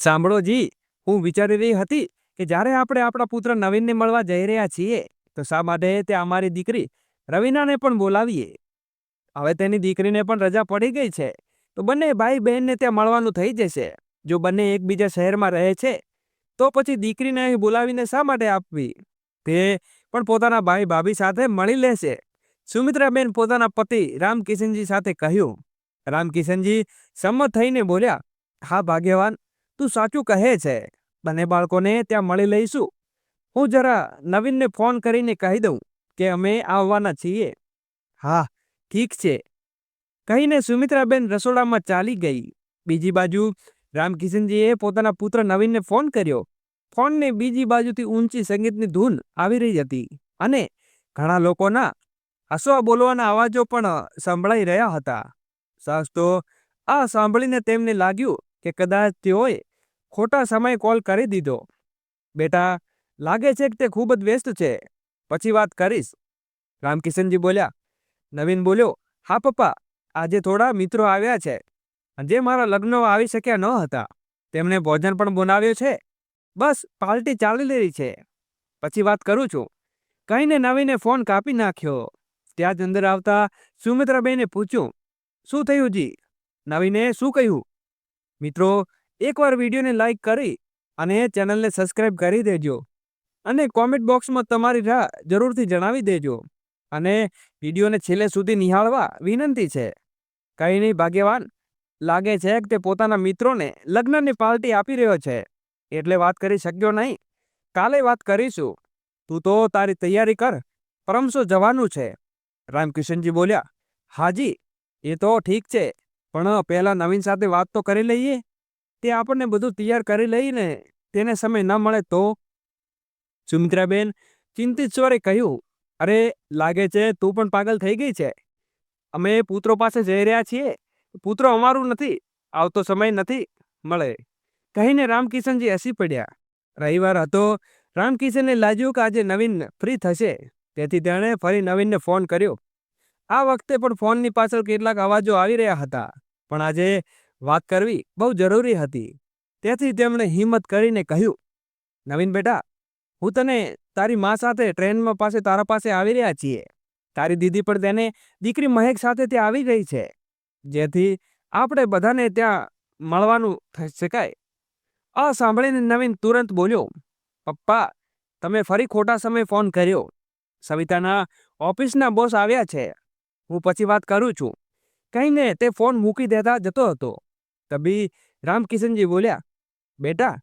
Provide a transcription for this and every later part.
સાંભળો જી, હું વિચારી રહી હતી કે જ્યારે આપણે આપણા પુત્ર નવીનને મળવા જઈ રહ્યા છીએ, તો શા માટે તે અમારી દીકરી રવિનાને પણ બોલાવીએ? હવે તેની દીકરીને પણ રજા પડી ગઈ છે, તો બંને ભાઈ બહેનને ત્યાં મળવાનું થઈ જશે. જો બંને એકબીજા શહેરમાં રહે છે, તો પછી દીકરીને અહીં બોલાવીને શા માટે આપવી? તે પણ પોતાના ભાઈ ભાભી સાથે મળી લેશે. સુમિત્રાબેન પોતાના પતિ રામકિશનજી સાથે કહ્યું. રામકિશનજી સંમત થઈને બોલ્યા, હા, ભાગ્યવાન તું સાચું કહે છે. બંને બાળકોને ત્યાં મળી લઈશું. હું જરા નવીનને ફોન કરીને કહી દઉં કે અમે આવવાના છીએ. હા, ઠીક છે. કહીને સુમિત્રાબેન રસોડામાં ચાલી ગઈ. બીજી બાજુ રામકિશનજીએ પોતાના પુત્ર નવીનને ફોન કર્યો. ફોનને બીજી બાજુથી ઊંચી સંગીતની ધૂન આવી રહી હતી અને ઘણા લોકોના હસવા બોલવાના અવાજો પણ સંભળાઈ રહ્યા હતા. સાસ તો આ સાંભળીને તેમને લાગ્યું કે કદાચ તેઓએ ખોટા સમયે કોલ કરી દીધો. બેટા, લાગે છે કે તે ખૂબ જ વ્યસ્ત છે. પછી વાત કરીશ. રામકિશનજી બોલ્યા, નવીન બોલ્યો, હા પપ્પા, આજે થોડા મિત્રો આવ્યા છે. જે મારા લગ્ન આવી શક્યા ન હતા. તેમણે ભોજન પણ બનાવ્યો છે. બસ, પાર્ટી ચાલી રહી છે. પછી વાત કરું છું. કહીને નવીને ફોન કાપી નાખ્યો. ત્યાં જ અંદર આવતા સુમિત્રાબેને પૂછ્યું, શું થયું જી? નવીને શું કહ્યું? મિત્રો એકવાર વિડીયોને લાઇક કરી અને ચેનલને સબસ્ક્રાઇબ કરી દેજો. અને કોમેન્ટ બોક્સમાં તમારી રાહ જરૂરથી જણાવી દેજો. અને વિડીયોને છેલ્લે સુધી નિહાળવા વિનંતી છે. કંઈ નહીં, ભાગ્યવાન. લાગે છે કે તે પોતાના મિત્રોને લગ્નની પાર્ટી આપી રહ્યો છે. એટલે વાત કરી શક્યો નહીં. કાલે વાત કરીશું. તું તો તારી તૈયારી કર. પરમસો જવાનું છે? રામકિશનજી બોલ્યા, હાજી, એ તો ઠીક છે. પણ પહેલાં નવીન સાથે વાત તો કરી લઈએ. તે આપણને બધું તૈયાર કરી લઈને તેને સમય ન મળે તો? સુમિત્રાબેન, ચિંતિત સ્વરે કહ્યું, અરે, લાગે છે તું પણ પાગલ થઈ ગઈ છે. અમે પુત્રો પાસે જઈ રહ્યા છીએ. પુત્રો અમારું નથી. આવતો સમય નથી મળે. કહીને રામકિશનજી હસી પડ્યા. રવિવાર હતો. રામકિશનને લાગ્યું કે આજે નવીન ફ્રી થશે. તેથી તેણે ફરી નવીનને ફોન કર્યો. આ વખતે પણ ફોનની પાછળ કેટલાક અવાજો આવી રહ્યા હતા. પણ આજે વાત કરવી બહુ જરૂરી હતી. તેથી તેમણે હિંમત કરીને કહ્યું, નવીન બેટા, હું તને તારી મા સાથે ટ્રેનમાં પાસે તારા પાસે આવી રહ્યા છીએ. તારી દીદી પણ તેને દીકરી મહેક સાથે ત્યાં આવી ગઈ છે. જેથી આપણે બધાને ત્યાં મળવાનું થઈ શકાય. આ સાંભળીને નવીન તુરંત બોલ્યો, પપ્પા, તમે ફરી ખોટા સમયે ફોન કર્યો. સવિતાના ઓફિસના બોસ આવ્યા છે. હું પછી વાત કરું છું. કહીને તે ફોન મૂકી દેતા જતો હતો. તબી રામકિશનજી બોલ્યા, બેટા,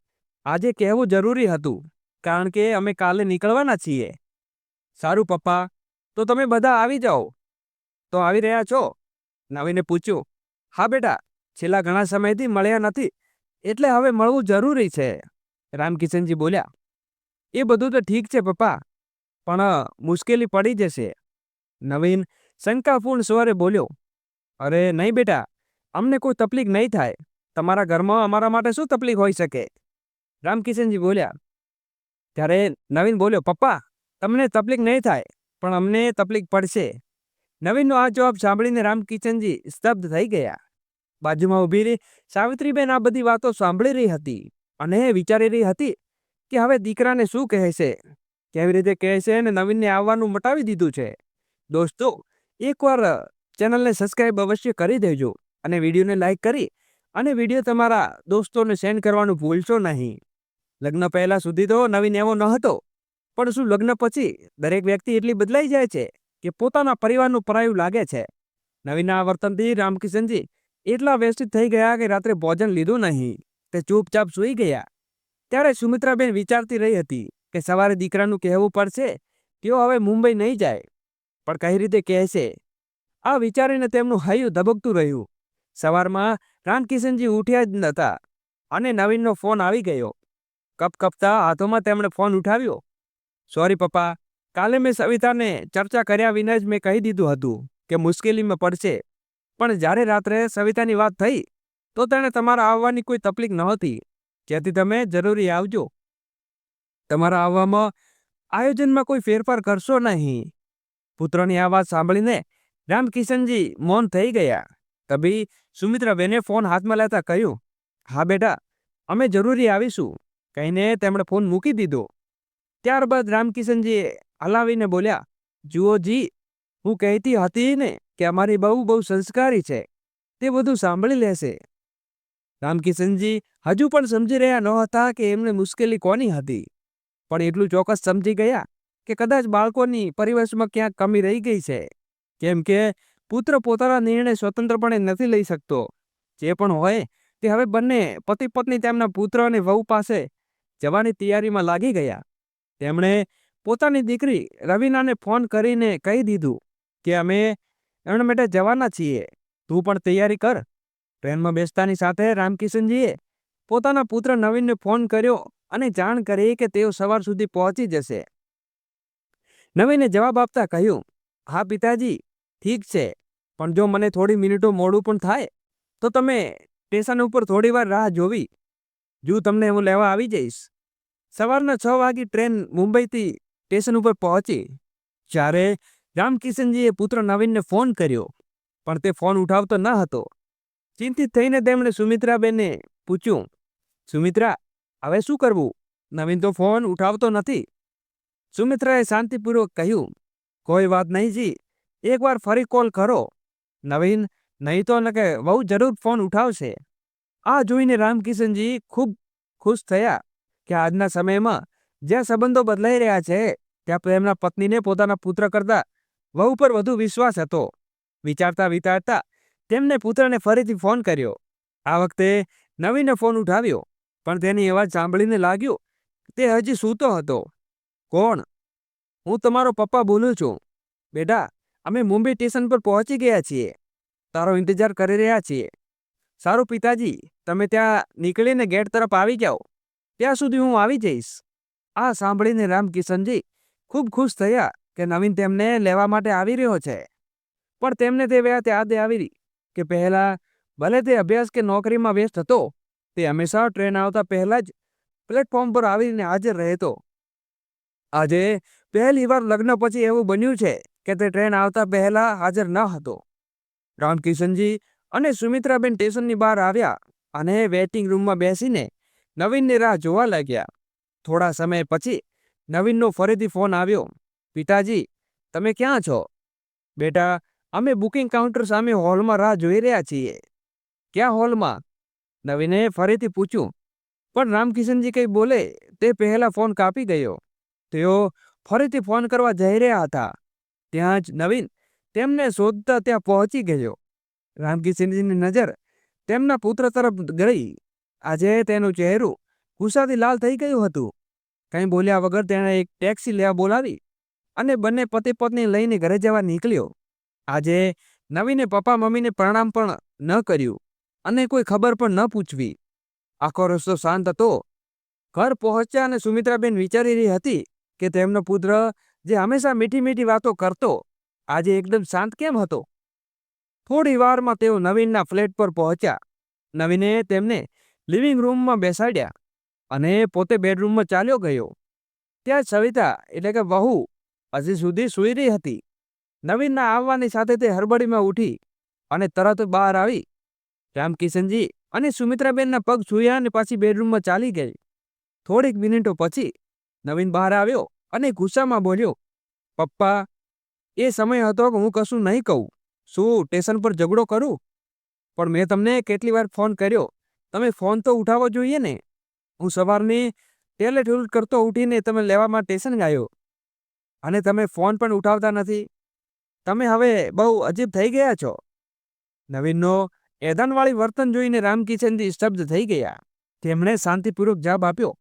આજે કહેવું જરૂરી હતું, કારણ કે અમે કાલે નીકળવાના છીએ. સારું પપ્પા, તો તમે બધા આવી જાઓ. તો આવી રહ્યા છો? નવીને પૂછ્યું. હા બેટા, છેલ્લા ઘણા સમયથી મળ્યા નથી, એટલે હવે મળવું જરૂરી છે. રામકિશનજી બોલ્યા. એ બધું તો ઠીક છે પપ્પા, પણ મુશ્કેલી પડી જશે. નવીન શંકાપૂર્ણ સ્વરે બોલ્યો. અરે, નહીં બેટા અમને કોઈ તકલીફ નહીં થાય. તમારા ઘરમાં અમારા માટે શું તકલીફ હોઈ શકે? રામકિશનજી બોલ્યા, ત્યારે નવીન બોલ્યો, પપ્પા, તમને તકલીફ નહીં થાય, પણ અમને તકલીફ પડશે. નવીનનો આ જવાબ સાંભળીને રામકિશનજી સ્તબ્ધ થઈ ગયા. બાજુમાં ઊભી રહી સાવિત્રીબેન આ બધી વાતો સાંભળી રહી હતી અને વિચારી રહી હતી કે હવે દીકરાને શું કહેશે? કેવી રીતે કહેશે અને નવીનને આવવાનું મટાવી દીધું છે? દોસ્તો, એકવાર ચેનલને સબસ્ક્રાઈબ અવશ્ય કરી દેજો. અને વિડીયોને લાઈક કરી અને વીડિયો તમારા દોસ્તોને સેન્ડ કરવાનું ભૂલશો નહીં. લગ્ન પહેલાં સુધી તો નવીન એવો ન હતો, પણ શું લગ્ન પછી દરેક વ્યક્તિ એટલી બદલાઈ જાય છે કે પોતાના પરિવારનું પરાયું લાગે છે? નવીનના વર્તનથી રામકિશનજી એટલા વ્યસ્તિત થઈ ગયા કે રાત્રે ભોજન લીધું નહીં, તે ચૂપચાપ સૂઈ ગયા. ત્યારે સુમિત્રાબેન વિચારતી રહી હતી કે સવારે દીકરાનું કહેવું પડશે તેઓ હવે મુંબઈ નહીં જાય. પણ કઈ રીતે કહેશે? આ વિચારીને તેમનું હૈયું ધબકતું રહ્યું. સવારમાં રામકિશનજી ઉઠ્યા જ નહોતા અને નવીનનો ફોન આવી ગયો. કપ કપતા હાથોમાં તેમણે ફોન ઉઠાવ્યો. સોરી, પપ્પા, કાલે મેં સવિતાને ચર્ચા કર્યા વિના જ મેં કહી દીધું હતું કે મુશ્કેલીમાં પડશે, પણ જ્યારે રાત્રે સવિતાની વાત થઈ, તો તેણે તમારા આવવાની કોઈ તકલીફ નહોતી. જેથી તમે જરૂરી આવજો. તમારા આવવામાં આયોજનમાં કોઈ ફેરફાર કરશો નહીં. પુત્રની આ વાત સાંભળીને રામકિશનજી મૌન થઈ ગયા. તભી સુમિત્રાબેને ફોન હાથમાં લેતા કહ્યું, હા બેટા, અમે જરૂરી આવીશું. કહીને તેમણે ફોન મૂકી દીધો. ત્યારબાદ રામકિશનજીએ હલાવીને બોલ્યા, જુઓ જી, હું કહેતી હતી ને કે અમારી બહુ બહુ સંસ્કારી છે, તે બધું સાંભળી લેશે. રામકિશનજી હજુ પણ સમજી રહ્યા નહોતા કે એમને મુશ્કેલી કોની હતી. પણ એટલું ચોક્કસ સમજી ગયા કે કદાચ બાળકોની પરિવેશમાં ક્યાંક કમી રહી ગઈ છે. કેમ કે પુત્ર પોતાના નિર્ણય સ્વતંત્રપણે નથી લઈ શકતો. જે પણ હોય તે હવે બંને પતિ પત્ની તેમના પુત્ર અને વહુ પાસે જવાની તૈયારીમાં લાગી ગયા. તેમણે પોતાની દીકરી રવીનાને ફોન કરીને કહી દીધું કે અમે એમના માટે જવાના છીએ. તું પણ તૈયારી કર. ટ્રેનમાં બેસતાની સાથે રામકિશનજીએ પોતાના પુત્ર નવીનને ફોન કર્યો અને જાણ કરી કે તેઓ સવાર સુધી પહોંચી જશે. નવીને જવાબ આપતા કહ્યું, હા, પિતાજી ઠીક છે, પણ જો મને થોડી મિનિટો મોડું પણ થાય, તો તમે સ્ટેશન ઉપર થોડી વાર રાહ જોવી. જો તમને હું લેવા આવી જઈશ. સવારના છ વાગે ટ્રેન મુંબઈથી સ્ટેશન ઉપર પહોંચી. જ્યારે રામકિશનજીએ પુત્ર નવીનને ફોન કર્યો, પણ તે ફોન ઉઠાવતો ન હતો. ચિંતિત થઈને તેમણે સુમિત્રાબેનને પૂછ્યું, સુમિત્રા, હવે શું કરવું? નવીન તો ફોન ઉઠાવતો નથી. સુમિત્રાએ શાંતિપૂર્વક કહ્યું, કોઈ વાત નહીં જી. એકવાર ફરી કોલ કરો. નવીન, નહીં તો કે બહુ જરૂર ફોન ઉઠાવશે. આ જોઈને રામકિશનજી ખૂબ ખુશ થયા કે આજના સમયમાં જ્યાં સંબંધો બદલાઈ રહ્યા છે, ત્યાં પ્રેમના પત્નીને પોતાના પુત્ર કરતા વહુ પર વધુ વિશ્વાસ હતો. વિચારતા વિચારતા તેમને પુત્રને ફરીથી ફોન કર્યો. આ વખતે નવીને ફોન ઉઠાવ્યો, પણ તેની અવાજ સાંભળીને લાગ્યું તે હજી સૂતો હતો. કોણ? હું તમારો પપ્પા બોલું છું. બેટા અમે મુંબઈ સ્ટેશન પર પહોંચી ગયા છીએ. તારો ઇંતજાર કરી રહ્યા છીએ. સારું પિતાજી, તમે ત્યાં નીકળીને ગેટ તરફ આવી જાઓ. ત્યાં સુધી હું આવી જઈશ. આ સાંભળીને રામકિશનજી ખૂબ ખુશ થયા કે નવીન તેમને લેવા માટે આવી રહ્યો છે. પણ તેમને તે વ્યાત યાદ આવી કે પહેલાં ભલે તે અભ્યાસ કે નોકરીમાં વ્યસ્ત હતો, તે હંમેશા ટ્રેન આવતા પહેલાં જ પ્લેટફોર્મ પર આવીને હાજર રહેતો. આજે પહેલી વાર લગ્ન પછી એવું બન્યું છે કે તે ટ્રેન આવતા પહેલા હાજર ન હતો. રામકિશનજી અને સુમિત્રાબેન સ્ટેશનની બહાર આવ્યા અને વેઇટિંગ રૂમમાં બેસીને નવીનની રાહ જોવા લાગ્યા. થોડા સમય પછી નવીનનો ફરીથી ફોન આવ્યો, પિતાજી, તમે ક્યાં છો? બેટા, અમે બુકિંગ કાઉન્ટર સામે હોલમાં રાહ જોઈ રહ્યા છીએ. ક્યાં હોલમાં? નવીને ફરીથી પૂછ્યું. પણ રામકિશનજી કંઈ બોલે તે પહેલાં ફોન કાપી ગયો. તેઓ ફરીથી ફોન કરવા જઈ રહ્યા હતા. ત્યાં જ નવીન તેમને શોધતા ત્યાં પહોંચી ગયો. રામકિશનજીની નજર તેમના પુત્ર તરફ ગઈ. આજે તેનું ચહેરું ગુસ્સાથી લાલ થઈ ગયું હતું. કંઈ બોલ્યા વગર તેણે એક ટેક્સી લેવા બોલાવી અને બંને પતિ પત્ની લઈને ઘરે જવા નીકળ્યો. આજે નવીને પપ્પા મમ્મીને પ્રણામ પણ ન કર્યું અને કોઈ ખબર પણ ન પૂછવી. આખો રસ્તો શાંત હતો. ઘર પહોંચ્યા અને સુમિત્રાબેન વિચારી રહી હતી કે તેમનો પુત્ર જે હંમેશા મીઠી મીઠી વાતો કરતો, આજે એકદમ શાંત કેમ હતો? થોડી વારમાં તેઓ નવીનના ફ્લેટ પર પહોંચ્યા. નવીને તેમને લિવિંગ રૂમમાં બેસાડ્યા અને પોતે બેડરૂમમાં ચાલ્યો ગયો. ત્યાં સવિતા, એટલે કે વહુ, હજી સુધી સૂઈ રહી હતી. નવીનના આવવાની સાથે તે હરબડીમાં ઉઠી અને તરત બહાર આવી. રામકિશનજી અને સુમિત્રાબેનના પગ છૂયા અને પાછી બેડરૂમમાં ચાલી ગઈ. થોડીક મિનિટો પછી નવીન બહાર આવ્યો. અને ગુસ્સામાં બોલ્યો, પપ્પા, એ સમય હતો કે હું કશું નહીં કહું. શું સ્ટેશન પર ઝઘડો કરું? પણ મેં તમને કેટલી વાર ફોન કર્યો. તમે ફોન તો ઉઠાવવો જોઈએ ને. હું સવારની ટેલેટૂલ કરતો ઉઠીને તમે લેવામાં સ્ટેશન ગયો. અને તમે ફોન પણ ઉઠાવતા નથી. તમે હવે બહુ અજીબ થઈ ગયા છો. નવીનનો એદાનવાળી વર્તન જોઈને રામકિશનજી સ્તબ્ધ થઈ ગયા. તેમણે શાંતિપૂર્વક જવાબ આપ્યો,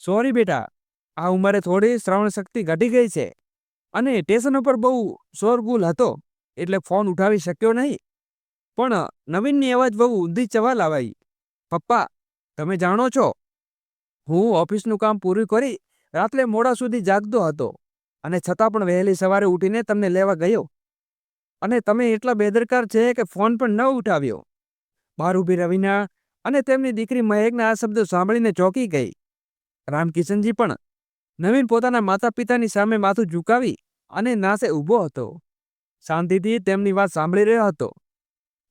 સોરી બેટા આ ઉંમરે થોડી શ્રવણ શક્તિ ઘટી ગઈ છે. અને સ્ટેશન ઉપર બહુ શોરગુલ હતો, એટલે ફોન ઉઠાવી શક્યો નહીં. પણ નવીનની અવાજ બહુ ઊંધી ચવા લાવાઈ. પપ્પા, તમે જાણો છો, હું ઓફિસનું કામ પૂરું કરી રાત્રે મોડા સુધી જાગતો હતો અને છતાં પણ વહેલી સવારે ઉઠીને તમને લેવા ગયો. અને તમે એટલા બેદરકાર છે કે ફોન પણ ન ઉઠાવ્યો. બહાર ઊભી રવિના અને તેમની દીકરી મહેકના આ શબ્દો સાંભળીને ચોંકી ગઈ. રામકિશનજી પણ નવીન પોતાના માતા પિતાની સામે માથું ઝુકાવી અને નાસે ઊભો હતો. શાંતિથી તેમની વાત સાંભળી રહ્યો હતો.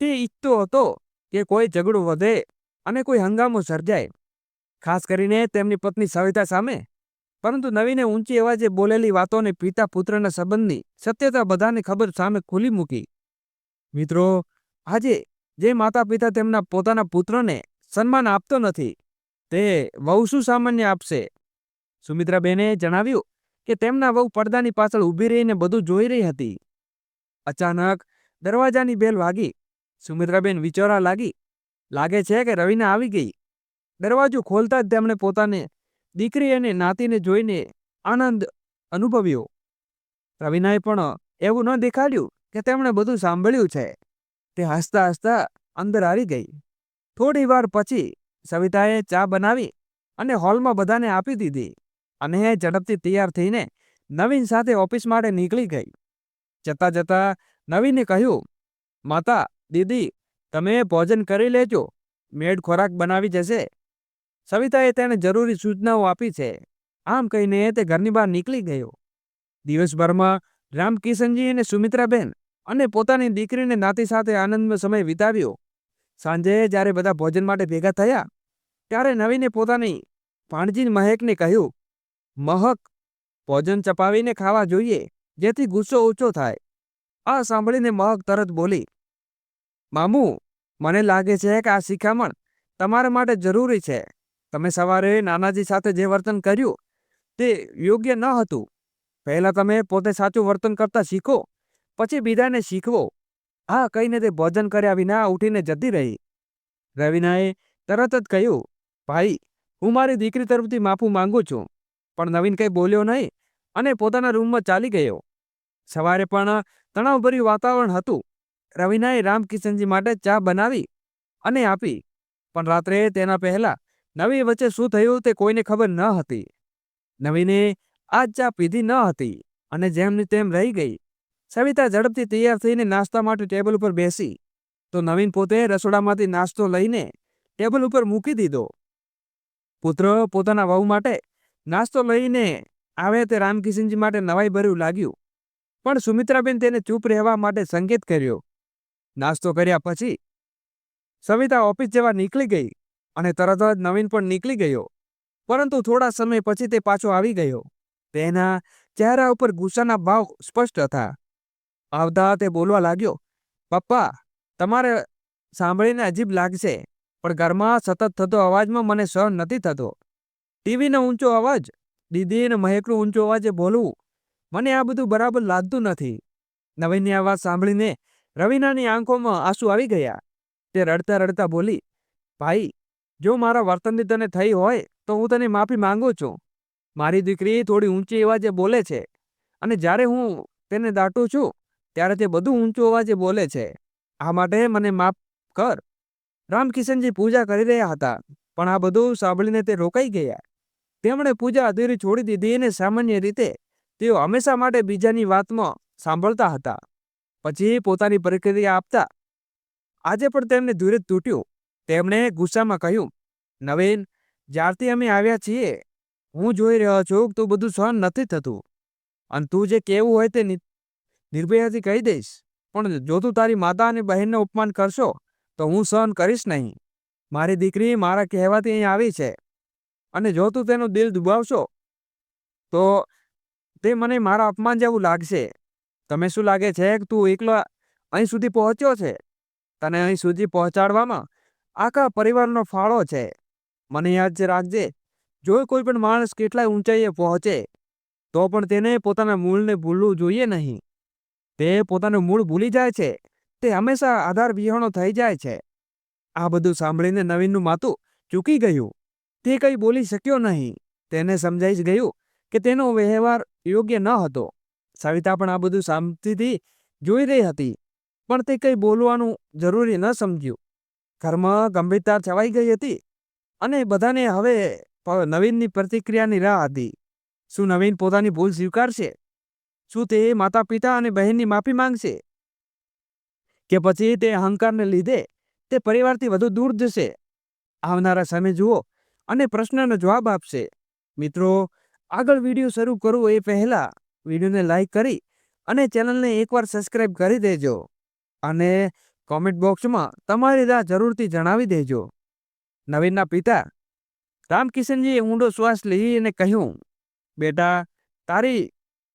તે ઈચ્છતો હતો કે કોઈ ઝઘડો વધે અને કોઈ હંગામો સર્જાય, ખાસ કરીને તેમની પત્ની સવિતા સામે. પરંતુ નવીને ઊંચી અવાજે બોલેલી વાતોને પિતા પુત્રના સંબંધની સત્યતા બધાને ખબર સામે ખુલી મૂકી. મિત્રો, આજે જે માતા પિતા તેમના પોતાના પુત્રને સન્માન આપતો નથી, તે વહુ શું સામાન્ય આપશે? સુમિત્રાબેને જણાવ્યું કે તેમના વહુ પડદાની પાછળ ઊભી રહીને બધું જોઈ રહી હતી. અચાનક દરવાજાની બેલ વાગી. સુમિત્રાબેન વિચારવા લાગી. લાગે છે કે રવિના આવી ગઈ. દરવાજો ખોલતા જ તેમણે પોતાને દીકરી અને નાતીને જોઈને આનંદ અનુભવ્યો. રવિનાએ પણ એવું ન દેખાડ્યું કે તેમણે બધું સાંભળ્યું છે. તે હસતા હસતા અંદર આવી ગઈ. થોડી વાર પછી સવિતાએ ચા બનાવી અને હોલમાં બધાને આપી દીધી. અને ઝડપથી તૈયાર થઈને નવીન સાથે ઓફિસ માટે નીકળી ગઈ. જતા જતા નવીને કહ્યું, માતા, દીદી, તમે ભોજન કરી લેજો. મેડ ખોરાક બનાવી જશે. સવિતાએ તેને જરૂરી સૂચનાઓ આપી છે. આમ કહીને તે ઘરની બહાર નીકળી ગયો. દિવસભરમાં રામકિશનજી અને સુમિત્રાબેન અને પોતાની દીકરીને નાતી સાથે આનંદમાં સમય વિતાવ્યો. સાંજે જ્યારે બધા ભોજન માટે ભેગા થયા, ત્યારે નવીને પોતાની ભાણજી મહેકને કહ્યું મહક ભોજન ચપાવીને ખાવા જોઈએ, જેથી ગુસ્સો ઓછો થાય. આ સાંભળીને મહક તરત બોલી, મામુ, મને લાગે છે કે આ શિખામણ તમારા માટે જરૂરી છે. તમે સવારે નાનાજી સાથે જે વર્તન કર્યું, તે યોગ્ય ન હતું. પહેલાં તમે પોતે સાચું વર્તન કરતા શીખો, પછી બીજાને શીખવો. આ કહીને તે ભોજન કર્યા વિના ઉઠીને જતી રહી. રવિનાએ તરત જ કહ્યું, ભાઈ, હું મારી દીકરી તરફથી માફું માંગુ છું. પણ નવીન કંઈ બોલ્યો નહીં અને પોતાના રૂમમાં ચાલી ગયો. સવારે પણ તણાવભર્યું વાતાવરણ હતું. રવિનાએ રામકિશનજી માટે ચા બનાવી અને આપી. પણ રાત્રે તેના પહેલા નવી વચ્ચે શું થયું તે કોઈને ખબર ન હતી. નવીને આ ચા પીધી ન હતી અને જેમની તેમ રહી ગઈ. સવિતા ઝડપથી તૈયાર થઈને નાસ્તા માટે ટેબલ ઉપર બેસી. તો નવીન પોતે રસોડામાંથી નાસ્તો લઈને ટેબલ ઉપર મૂકી દીધો. પુત્ર પોતાના વહુ માટે નાસ્તો લઈને આવે તે રામકિશનજી માટે નવાઈ ભર્યું લાગ્યું. પણ સુમિત્રાબેન તેને ચૂપ રહેવા માટે સંકેત કર્યો. નાસ્તો કર્યા પછી સવિતા ઓફિસ જવા નીકળી ગઈ અને તરત જ નવીન પણ નીકળી ગયો. પરંતુ થોડા સમય પછી તે પાછો આવી ગયો. તેના ચહેરા ઉપર ગુસ્સાના ભાવ સ્પષ્ટ હતા. આવતા તે બોલવા લાગ્યો, પપ્પા, તમારે સાંભળીને અજીબ લાગશે, પણ ઘરમાં સતત થતો અવાજમાં મને સહન નથી થતો. ટીવીનો ઊંચો અવાજ, દીદી અને મહેકનો ઊંચો અવાજે બોલવું, મને આ બધું બરાબર લાગતું નથી. નવીનની આ વાત સાંભળીને રવિનાની આંખોમાં આંસુ આવી ગયા. તે રડતા રડતા બોલી, ભાઈ, જો મારા વર્તનની તને થઈ હોય, તો હું તને માફી માંગુ છું. મારી દીકરી થોડી ઊંચી અવાજે બોલે છે અને જ્યારે હું તેને દાટું છું, ત્યારે તે બધું ઊંચું અવાજે બોલે છે. આ માટે મને માફ કર. રામકિશનજી પૂજા કરી રહ્યા હતા, પણ આ બધું સાંભળીને તે રોકાઈ ગયા. તેમણે પૂજા અધૂરી છોડી દીધી અને સામાન્ય રીતે તેઓ હંમેશા માટે બીજાની વાતમાં સાંભળતા હતા. પછી પોતાની પ્રક્રિયા આપતા આજે પણ તેમને ધીરજ તૂટ્યું. તેમણે ગુસ્સામાં કહ્યું, નવીન, જ્યારથી અમે આવ્યા છીએ, હું જોઈ રહ્યો છું કે તું બધું સહન નથી થતું. અને તું જે કહેવું હોય તે નિર્ભયાથી કહી દઈશ. પણ જો તું તારી માતા અને બહેનને અપમાન કરશો, તો હું સહન કરીશ નહીં. મારી દીકરી મારા કહેવાથી અહીં આવી છે. અને જો તું તેનું દિલ દુભાવશો તો તે મને મારા અપમાન જેવું લાગશે. તમે શું લાગે છે કે તું એકલો અહીં સુધી પહોંચ્યો છે? તને અહીં સુધી પહોંચાડવામાં આખા પરિવારનો ફાળો છે. મને યાદ છે રાખજે, જો કોઈ પણ માણસ કેટલાય ઊંચાઈએ પહોંચે, તો પણ તેને પોતાના મૂળને ભૂલવું જોઈએ નહીં. તે પોતાનું મૂળ ભૂલી જાય છે. તે હંમેશા આધાર વિહોણો થઈ જાય છે. આ બધું સાંભળીને નવીનનું માથું ચૂકી ગયું. તે કંઈ બોલી શક્યો નહીં. તેને સમજાઈ જ ગયું કે તેનો વ્યવહાર યોગ્ય ન હતો. સવિતા પણ આ બધું શાંતિથી જોઈ રહી હતી, પણ તે કંઈ બોલવાનું જરૂરી ન સમજ્યું. ઘરમાં ગંભીરતા છવાઈ ગઈ હતી અને બધાને હવે નવીનની પ્રતિક્રિયાની રાહ હતી. શું નવીન પોતાની ભૂલ સ્વીકારશે? શું તે માતા પિતા અને બહેનની માફી માંગશે? કે પછી તે અહંકારને લીધે તે પરિવારથી વધુ દૂર જશે? આવનારા સમય જુઓ અને પ્રશ્નનો જવાબ આપશે. મિત્રો, આગળ વીડિયો શરૂ કરું એ પહેલાં વિડીયોને લાઈક કરી અને ચેનલને એકવાર સબસ્ક્રાઈબ કરી દેજો અને કોમેન્ટ બોક્સમાં તમારી રાહ જરૂરથી જણાવી દેજો. નવીનના પિતા રામકિશનજીએ ઊંડો શ્વાસ લઈ અને કહ્યું, બેટા, તારી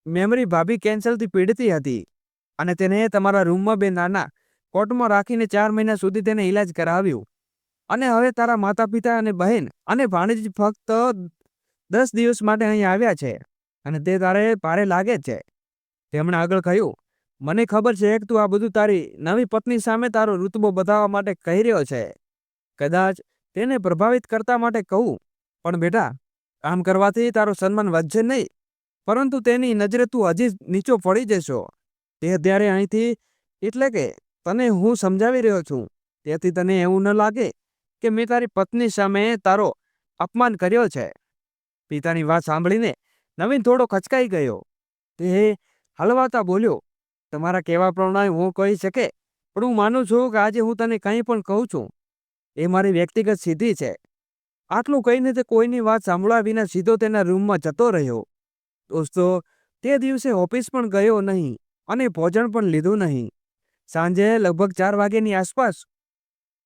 મેમરી ભાભી કેન્સરથી પીડતી હતી અને તેને તમારા રૂમમાં બે નાના કોર્ટમાં રાખીને ચાર મહિના સુધી તેને ઈલાજ કરાવ્યું. અને હવે તારા માતા પિતા અને બહેન અને ભાણેજ ફક્ત દસ દિવસ માટે અહીં આવ્યા છે અને તે તારે ભારે લાગે છે. તેમણે આગળ કહ્યું, મને ખબર છે કે તું આ બધું તારી નવી પત્ની સામે તારો રૂતબો બતાવવા માટે કહી રહ્યો છે. કદાચ તેને પ્રભાવિત કરતા માટે કહું, પણ બેટા, આમ કરવાથી તારો સન્માન વધશે નહીં. પરંતુ તેની નજરે તું હજી નીચો પડી જશો. તે અત્યારે અહીંથી, એટલે કે તને હું સમજાવી રહ્યો છું. તેથી તને એવું ન લાગે કે મેં તારી પત્ની સામે તારો અપમાન કર્યો છે? પિતાની વાત સાંભળીને નવીન થોડો ખચકાઈ ગયો. તે હલવાતા બોલ્યો, તમારા કહેવા પ્રમાણે હું કહી શકે, પણ હું માનું છું કે આજે હું તને કંઈ પણ કહું છું. એ મારી વ્યક્તિગત સિદ્ધિ છે. આટલું કહીને તે કોઈની વાત સાંભળ્યા વિના સીધો તેના રૂમમાં જતો રહ્યો. દોસ્તો, તે દિવસે ઓફિસ પણ ગયો નહીં અને ભોજન પણ લીધું નહીં. સાંજે લગભગ ચાર વાગ્યાની આસપાસ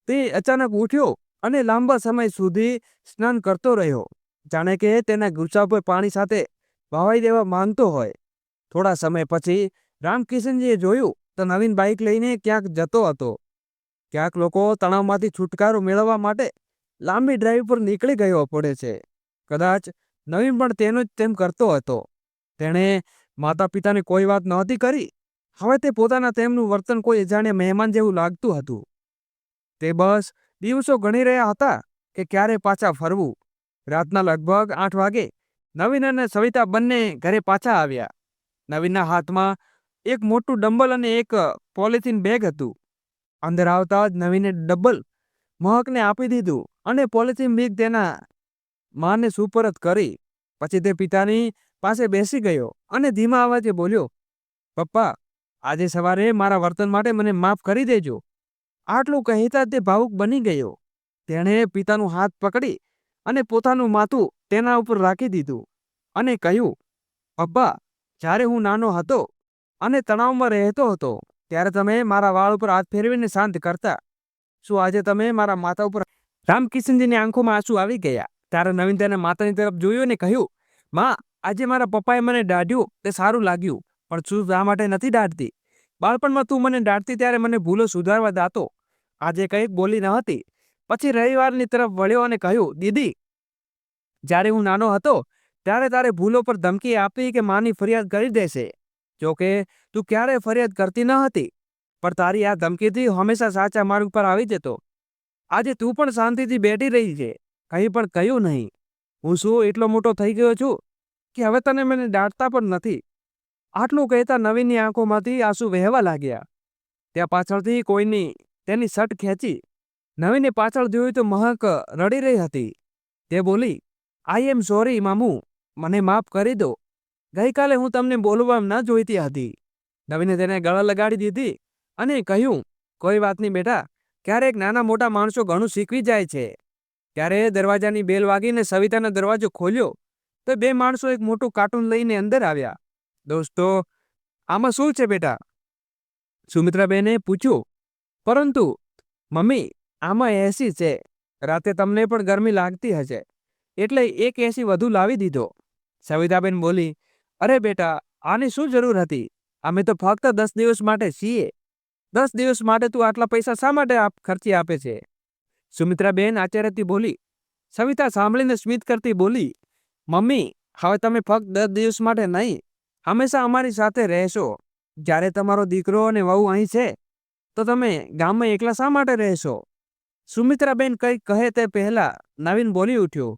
તે અચાનક ઉઠ્યો અને લાંબા સમય સુધી સ્નાન કરતો રહ્યો. જાણે કે તેના ગુસ્સા પર પાણી સાથે વાવાઈ દેવા માંગતો હોય. થોડા સમય પછી રામકિશનજીએ જોયું તો નવીન બાઇક લઈને ક્યાંક જતો હતો. ક્યાંક લોકો તણાવમાંથી છુટકારો મેળવવા માટે લાંબી ડ્રાઈવ પર નીકળી ગયો પડે છે. કદાચ નવીન પણ તેનો જ તેમ કરતો હતો. તેણે માતા પિતાને કોઈ વાત નહોતી કરી. હવે તે પોતાના તેમનું વર્તન કોઈ અજાણ્યા મહેમાન જેવું લાગતું હતું. તે બસ દિવસો ગણી રહ્યા હતા કે ક્યારે પાછા ફરવું. રાતના લગભગ આઠ વાગે નવીન અને સવિતા બંને ઘરે પાછા આવ્યા. નવીનના હાથમાં એક મોટું ડંબલ અને એક પોલિથીન બેગ હતું. અંદર આવતા જ નવીને ડબલ મહકને આપી દીધું અને પોલિથીન બેગ તેના માને સુપરત કરી. પછી તે પિતાની પાસે બેસી ગયો અને ધીમા અવાજે બોલ્યો, પપ્પા, આજે સવારે મારા વર્તન માટે મને માફ કરી દેજો. આટલું કહેતા તે ભાવુક બની ગયો. તેણે પિતાનું હાથ પકડી અને પોતાનું માથું તેના ઉપર રાખી દીધું અને કહ્યું, અબ્બા, જ્યારે હું નાનો હતો અને તણાવમાં રહેતો હતો, ત્યારે તમે મારા વાળ ઉપર હાથ ફેરવીને શાંત કરતા. શું આજે તમે મારા માતા ઉપર રામકિશનજીની આંખોમાં આંસુ આવી ગયા. ત્યારે નવીન તેને માતાની તરફ જોયું અને કહ્યું, માં, આજે મારા પપ્પાએ મને દાઢ્યું તે સારું લાગ્યું, પણ શું શા માટે નથી દાઢતી બાળપણમાં તું મને દાટતી ત્યારે મને ભૂલો સુધારવા દાતો. આજે કંઈક બોલી ન હતી. પછી રવિવારની તરફ વળ્યો અને કહ્યું, દીદી, જ્યારે હું નાનો હતો, ત્યારે તારે ભૂલો પર ધમકી આપી કે માની ફરિયાદ કરી દેશે. જોકે, તું ક્યારેય ફરિયાદ કરતી ન હતી, પણ તારી આ ધમકીથી હંમેશા સાચા માર્ગ પર આવી જતો. આજે તું પણ શાંતિથી બેઠી રહી છે, કંઈ પણ કહ્યું નહીં. હું શું એટલો મોટો થઈ ગયો છું, કે હવે તને મને ડાંટતા પણ નથી? આટલું કહેતા નવીનની આંખોમાંથી આંસુ વહેવા લાગ્યા. ત્યાં પાછળથી કોઈની તેની શર્ટ ખેંચી, નવીને પાછળ જોયું તો મહક રડી રહી હતી. તે બોલી આઈ એમ સોરી મામુ, મને માફ કરી દો. ગઈકાલે હું તમને બોલવા ન જોઈતી હતી. નવીને તેને ગળા લગાડી દીધી અને કહ્યું, કોઈ વાત નહીં બેટા, ક્યારેક નાના મોટા માણસો ઘણું શીખવી જાય છે. ત્યારે દરવાજાની બેલ વાગીને સવિતાનો દરવાજો ખોલ્યો, તો બે માણસો એક મોટું કાર્ટૂન લઈને અંદર આવ્યા. દોસ્તો, આમાં શું છે બેટા? સુમિત્રાબેને પૂછ્યું પરંતુ, મમ્મી, આમાં એસી છે. રાતે તમને પણ ગરમી લાગતી હશે. એટલે એક એસી વધુ લાવી દીધો. સવિતાબેન બોલી, અરે બેટા, આની શું જરૂર હતી? અમે તો ફક્ત દસ દિવસ માટે છીએ. દસ દિવસ માટે તું આટલા પૈસા શા માટે આપ, ખર્ચી આપે છે? સુમિત્રાબેન આચાર્યથી બોલી, સવિતા સાંભળીને સ્મિત કરતી બોલી, મમ્મી, હવે તમે ફક્ત દસ દિવસ માટે નહીં. હંમેશા અમારી સાથે રહેશો. જ્યારે તમારો દીકરો અને વહુ અહીં છે તો તમે ગામમાં એકલા શા માટે રહેશો? સુમિત્રાબેન કંઈક કહે તે પહેલા નવીન બોલી ઉઠ્યો,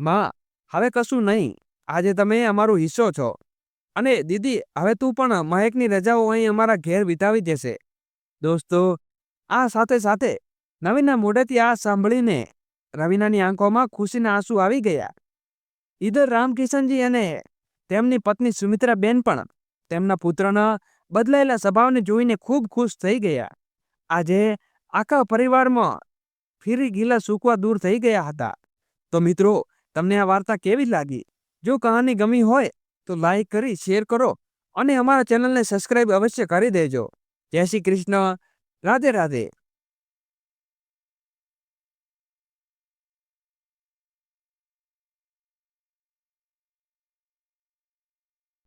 માં, હવે કશું નહીં. આજે તમે અમારો હિસ્સો છો. અને દીદી, હવે તું પણ મહેકની રજાઓ અહીં અમારા ઘેર વિતાવી જશે દોસ્તો, આ સાથે સાથે નવીનના મોઢેથી આ સાંભળીને રવિનાની આંખોમાં ખુશીના આંસુ આવી ગયા. ઈધર રામકિશનજી અને તેમની પત્ની સુમિત્રાબેન પણ તેમના પુત્રના બદલાયેલા સ્વભાવને જોઈને ખૂબ ખુશ થઈ ગયા. આજે આખા પરિવારમાં ફીરી ગીલા સૂકવા દૂર થઈ ગયા હતા. તો મિત્રો, તમને આ વાર્તા કેવી લાગી? જો કહાની ગમી હોય, તો લાઈક કરી, શેર કરો અને અમારા ચેનલને સબસ્ક્રાઈબ અવશ્ય કરી દેજો. જય શ્રી કૃષ્ણ. રાધે રાધે.